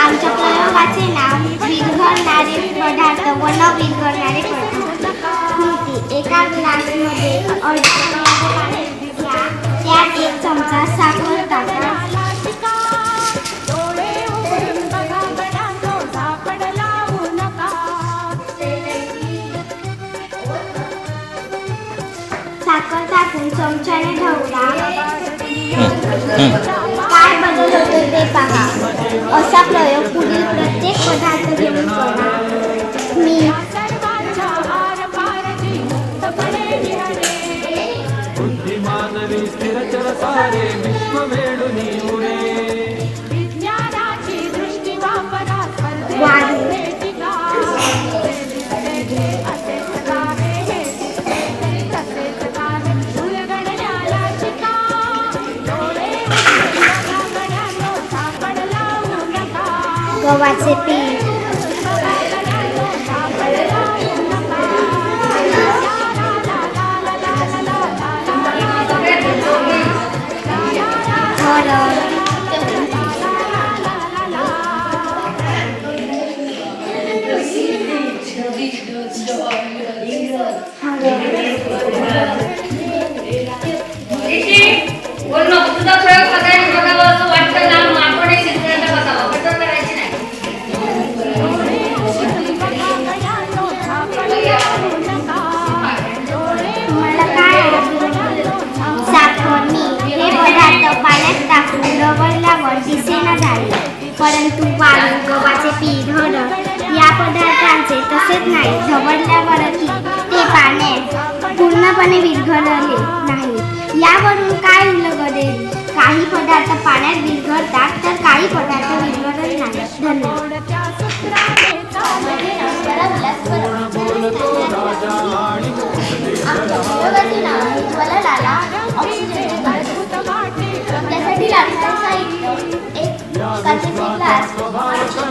आमच्या प्रयोगाचे नाव विरघळणारे पदार्थ व न विरघळणारे पदार्थ एका ग्लासमध्ये अडचण ग्लास त्यात एक चमचा साखर चमच्याने ढवळा काय बदल होतो ते पहा. असा प्रयोग पुढील प्रत्येक पदार्थ घेऊन करा. मी सारे विश्व go watch it be. तूप वाळू गव्हाचे पीठ हळद या पदार्थांचे तसेच नाही झवडल्यावरही ते पाण्यात पूर्णपणे विरघळले नाही. यावरून काय उलगडेल काही पदार्थ पाण्यात विरघळतात तर काही पदार्थ विरघळत नाही. धन्यवाद.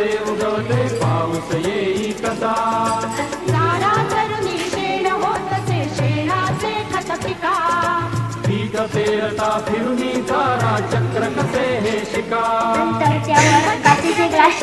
उजवते उजवते पाऊस येई कसा? सारा तरुणी फिरुनी सारा चक्र कसे हे शिका? त्यावर काचेचे ग्लास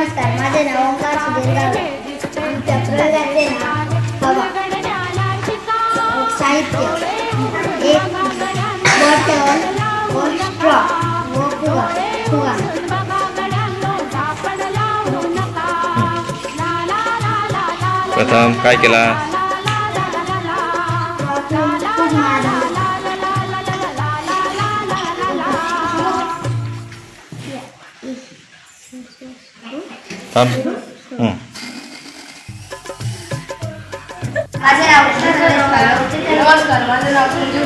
नमस्कार माझे नाव ओंकार सुधीर आमच्या प्रयोगाचे नाव हवा साहित्य. एक बॉटल व स्ट्रॉ व फुगा फुगा प्रथम काय केला? थांब. हं. माझे नाव नमस्कार माझे नाव संजीव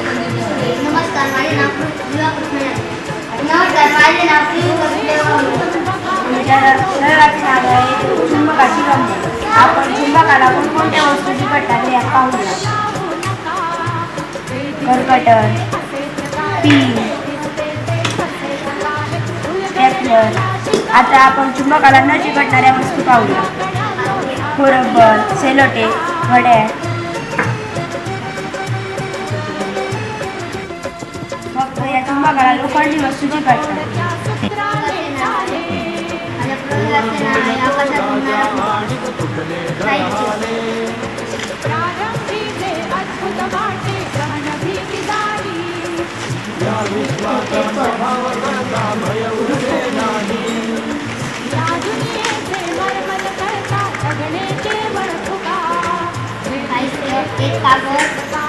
नमस्कार माझे नाव नमस्कार माझे नाव शहराचे नाव आहे चुंबकाची गंमत आपण चुंबकाला कोणकोणत्या वस्तू चिकटतात हे पाहूया. कर्कटन पीन स्टेपलर आता आपण चुंबकाला न चिकटणाऱ्या वस्तू पाहूया रबर सेलोटे घड्याळ फक्त या चुंबकाला लोखंडी वस्तू चिकटतात प्रारंभी जे अद्भुत एक कागद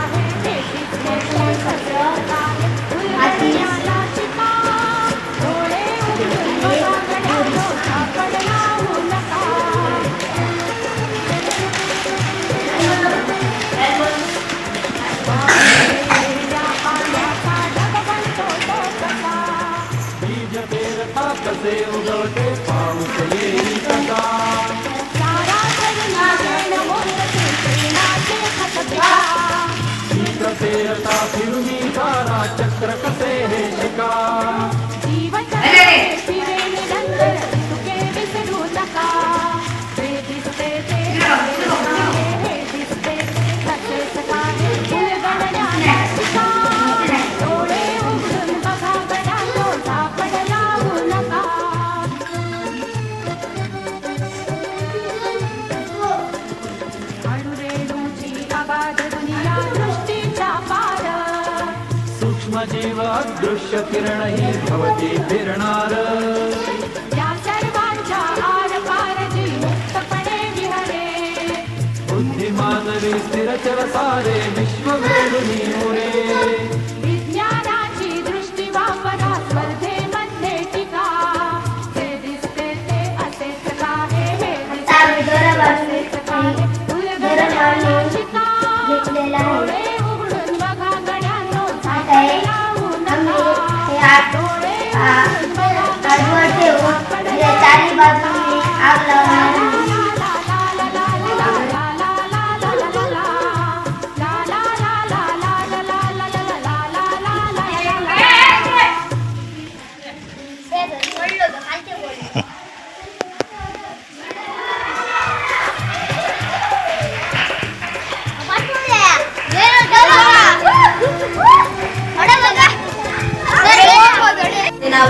नाव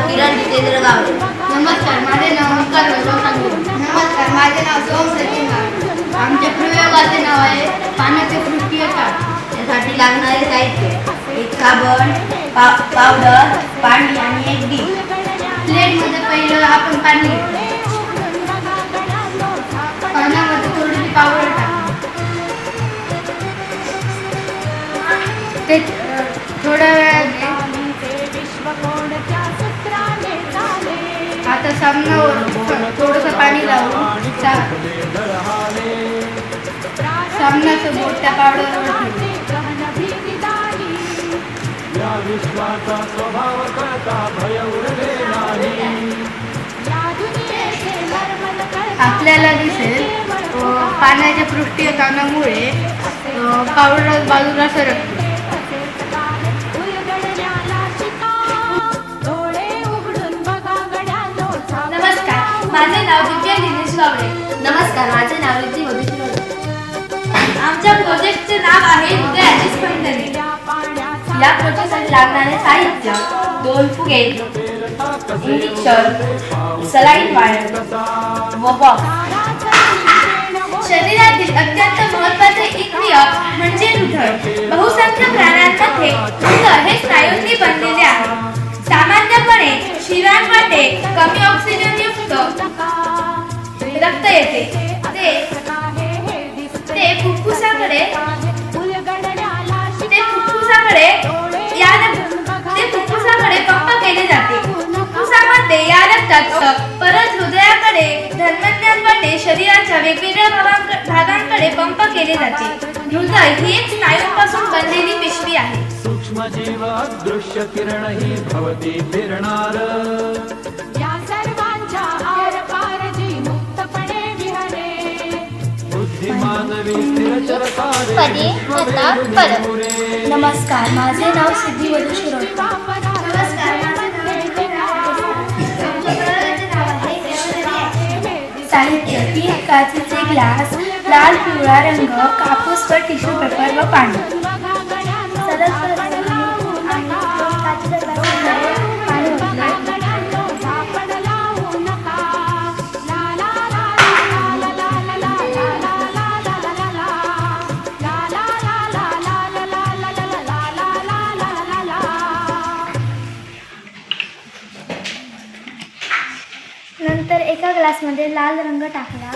किरण जितेंद्र गावडे. नमस्कार माझे नाव ओंकार वैभव सांगू. नमस्कार माझे नाव सोम सचिन गावडे. आमच्या प्रयोगाचे नाव आहे पाण्याचे पृष्ठीय ताट त्यासाठी लागणारे साहित्य एक साबण पा पावडर पाणी आणि एक डिश प्लेटमध्ये पहिलं आपण पाणी. पाण्यामध्ये थोडी पावडर ते थोडा थोड्या वेळाने. आता सामनावर थोडंसं पाणी लावून सा- सामनाचं बोट त्या पावडरवर ठेवू. विश्वाचा स्वभाव करता भय उरले नाही. आपल्याला दिसेल पाण्याच्या पृष्ठी ताणामुळे पावडर बाजूला सरकते. नमस्कार माझे नाव विजय दिनेश गावडे. नमस्कार माझे नाव विजय आमच्या प्रोजेक्टचे नाव आहे ॲडजस्टमेंट या प्रोजेक्टसाठी लागणारे साहित्य? दोन फुगे इंजेक्शन सलाईन वायर व बॉक्स शरीरातील अत्यंत महत्त्वाचे इंद्रिय म्हणजे हृदय. बहुसंख्य प्राण्यांमध्ये हृदय हे स्नायूंनी बनलेले आहे. सामान्यपणे शिरांमध्ये कमी ऑक्सिजन युक्त रक्त येते. ते ते फुफ्फुसाकडे केले जाते. फुफ्फुसामध्ये या रक्तात परत हृदयाकडे शरीराच्या वेगवेगळ्या भागांक- भागांकडे पंप केले जाते. हृदय ही एक स्नायूंपासून बनलेली पिशवी आहे. सूक्ष्मजीव दृश्य किरण ही भवती फिरणार. या सर्वांच्या आरपार जी मुक्तपणे विहरे. बुद्धिमानवी स्थिरचर सारे पदे, कथा, परत. विश्ववेळुरे. नमस्कार माझे नाव सिद्धी वधू शिरोडकर साहित्य तीन काचेचे ग्लास लाल पिवळा रंग कापूस व टिश्यू पेपर व पाणी. ग्लासमध्ये लाल रंग टाकला.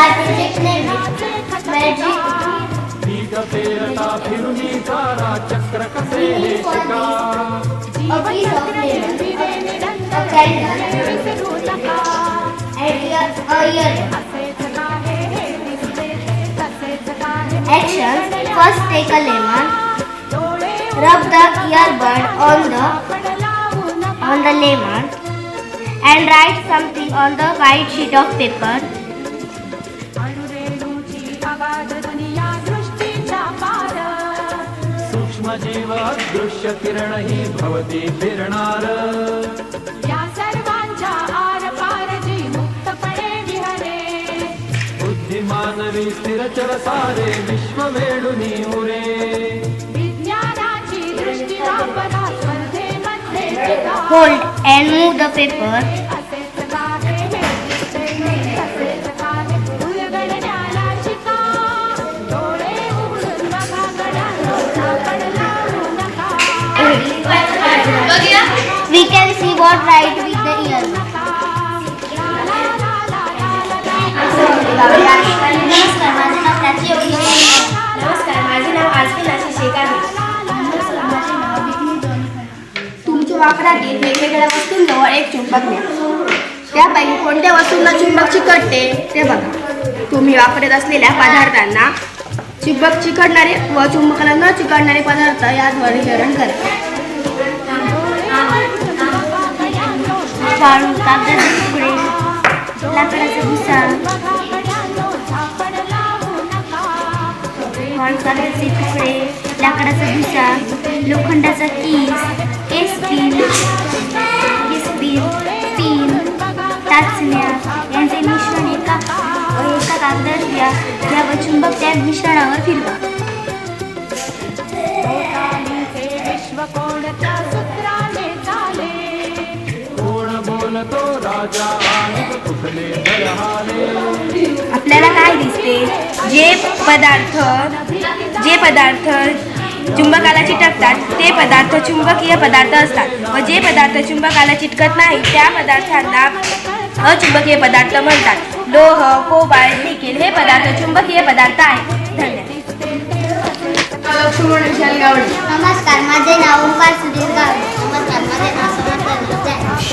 action फिरुनी चक्र कसे हे शिका First, take a lemon. Rub the earbud on the on the lemon, and write something on the white sheet of paper. सूक्ष्मजीव दृश्य किरण ही भवती फिरणार. या सर्वांच्या आरपार जी मुक्तपणे विहरे. बुद्धिमानवी स्थिरचर सारे विश्व वेळुनी उरे. विज्ञानाची दृष्टी वापरा स्पर्धेमध्ये move the write with the. नमस्कार माझे नाव प्राची योगी नमस्कार माझे नाव आजमी नाशी शेख आहे. तुमच्या वापरातील वेगवेगळ्या वस्तूंजवळ एक चुंबक घ्या त्यापैकी कोणत्या वस्तूंना चुंबक चिकटते ते बघा. तुम्ही वापरत असलेल्या पदार्थांना चुंबक चिकटणारे व चुंबकाला न चिकटणारे पदार्थ यात वर्गीकरण करा वाळू कागदाचे तुकडे लाकडाचा भुसा फळसाचे तुकडे लाकडाचा भुसा लोखंडाचा किस केस पिन केस पिन पिन टाचण्या यांचे मिश्रण एका एका कागदात घ्या या व चुंबक त्या मिश्रणावर फिरवा बोलतो राजा आपल्याला काय दिसते? जे पदार्थ जे पदार्थ चुंबकाला चिटकतात ते पदार्थ चुंबकीय पदार्थ असतात. व जे पदार्थ चुंबकाला चिटकत नाही त्या पदार्थांना अचुंबकीय पदार्थ म्हणतात. लोह कोबाल्ट निकेल हे पदार्थ चुंबकीय पदार्थ आहेत. धन्यवाद. गावडे नमस्कार माझे नाव ओंकार सुधीर गावे नमस्कार माझे नाव.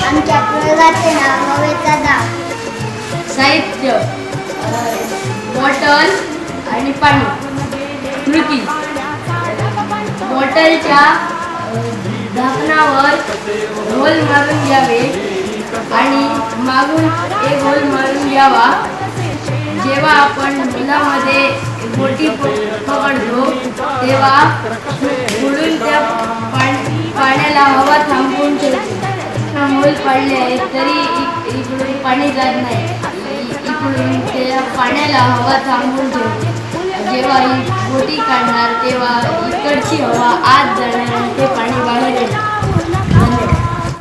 आमच्या प्रयोगाचे नाव हवेचा दाब साहित्य बॉटल आणि पाणी. कृती. बॉटलच्या झाकणावर होल मारून घ्यावे आणि मागून एक होल मारून घ्यावा जेव्हा आपण मुलामध्ये बोटी पकडतो तेव्हा बुडून त्या पाण्याला हवा थांबवून ठेवतो. होल पडले आहेत तरी इकडून पाणी जात नाही. इकडून त्या पाण्याला हवा थांबून ठेवतो जेव्हा ही बोटी काढणार तेव्हा इकडची हवा आत जाणार आणि ते पाणी